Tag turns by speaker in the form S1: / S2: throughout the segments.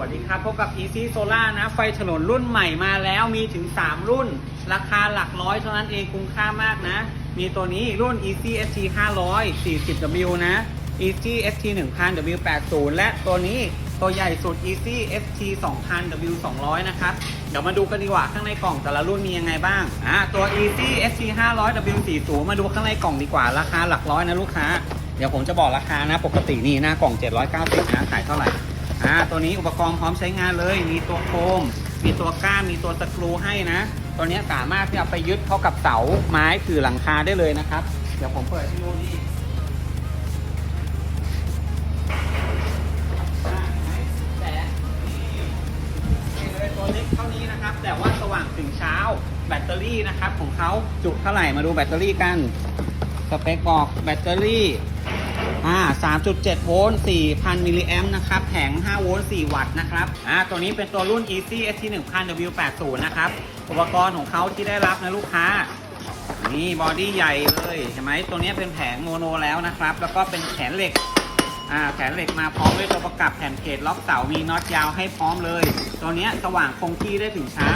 S1: วัสดีครับ พบกับ Easy Solar นะ ไฟถนนรุ่นใหม่มาแล้วมีถึง 3 รุ่น ราคาหลักร้อยเท่านั้นเองคุ้มค่ามากนะ มีตัวนี้รุ่น Easy ST 500 40W นะ Easy ST 1000 W80 และตัวนี้ตัวใหญ่สุด Easy ST 2000 W200 นะครับ เดี๋ยวมาดูกันดีกว่าข้างในกล่องแต่ละรุ่นมียังไงบ้างอ่าตัว Easy ST 500 W40 มาดูข้างในกล่องดีกว่าราคาหลักร้อยนะลูกค้า เดี๋ยวผมจะบอกราคานะปกตินี่หน้ากล่อง 790นะขายเท่าไหร่ อ่าตัวนี้อุปกรณ์พร้อมใช้งานเลย มีตัวโคม มีตัวก้านมีตัวสกรูให้นะ ตัวนี้สามารถที่จะไปยึดเข้ากับเสาไม้ถือหลังคาได้เลยนะครับ เดี๋ยวผมเปิดให้ดูนี่เห็นไหมแสงนี่นี่เลยตัวเล็กเท่านี้นะครับแต่ว่าสว่างถึงเช้าแบตเตอรี่นะครับของเขาจุเท่าไหร่มาดูแบตเตอรี่กันสเปคบอกแบตเตอรี่ อ่า3.7 โวลต์ 4,000 มิลลิแอมป์นะครับ แผง 5 โวลต์ 4 วัตต์นะครับ อ่า ตัวนี้เป็นตัวรุ่น Easy ST 1000 W80 นะครับ อุปกรณ์ของเขาที่ได้รับนะลูกค้า นี่บอดี้ใหญ่เลยเห็นไหมตัวนี้เป็นแผงโมโนแล้วนะครับ แล้วก็เป็นแขนเหล็ก อ่า แขนเหล็กมาพร้อมด้วยตัวประกับแผ่นเพจล็อกเสา มีน็อตยาวให้พร้อมเลย ตัวนี้สว่างคงที่ได้ถึงเช้า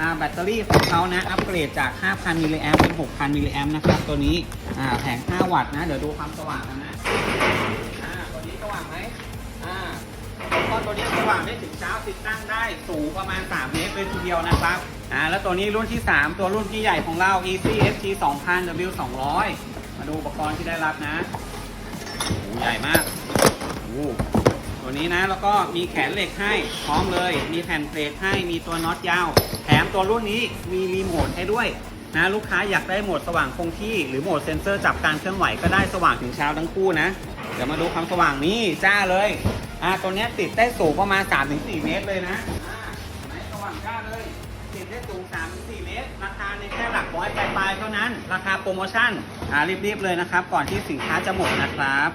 S1: อ่าแบตเตอรี่ของเขานะ อัปเกรดจาก 5,000 มิลลิแอมป์เป็น 6,000 มิลลิแอมป์นะครับ ตัวนี้อ่าแผง 5 วัตต์นะ เดี๋ยวดูความสว่างกันนะ ได้ถึงเช้าติดตั้งได้สูงประมาณ 3 เมตรเลยทีเดียวนะครับอ่าแล้วตัวนี้รุ่นที่ 3 ตัวรุ่นที่ใหญ่ของเรา Easy ST 2000 W 200มาดูอุปกรณ์ที่ได้รับนะโอ้ใหญ่มากโอ้ตัวนี้นะแล้วก็มีแขนเหล็กให้พร้อมเลย มีแผ่นเพลทให้มีตัวน็อตยาว แถมตัวรุ่นนี้มีรีโมทให้ด้วยนะลูกค้าอยากได้โหมดสว่างคงที่หรือโหมดเซ็นเซอร์จับการเคลื่อนไหวก็ได้สว่างถึงเช้าทั้งคู่นะ เดี๋ยวมาดูความสว่างนี้จ้าเลย อ่าตัวเนี้ยติดได้สูงประมาณ 3-4 เมตรเลยนะอ่าเห็นสว่างจ้าเลย ติดได้สูง 3-4 เมตร ราคาในแค่หลักร้อยปลายๆเท่านั้น ราคาโปรโมชั่น อ่ารีบๆเลยนะครับ ก่อนที่สินค้าจะหมดนะครับ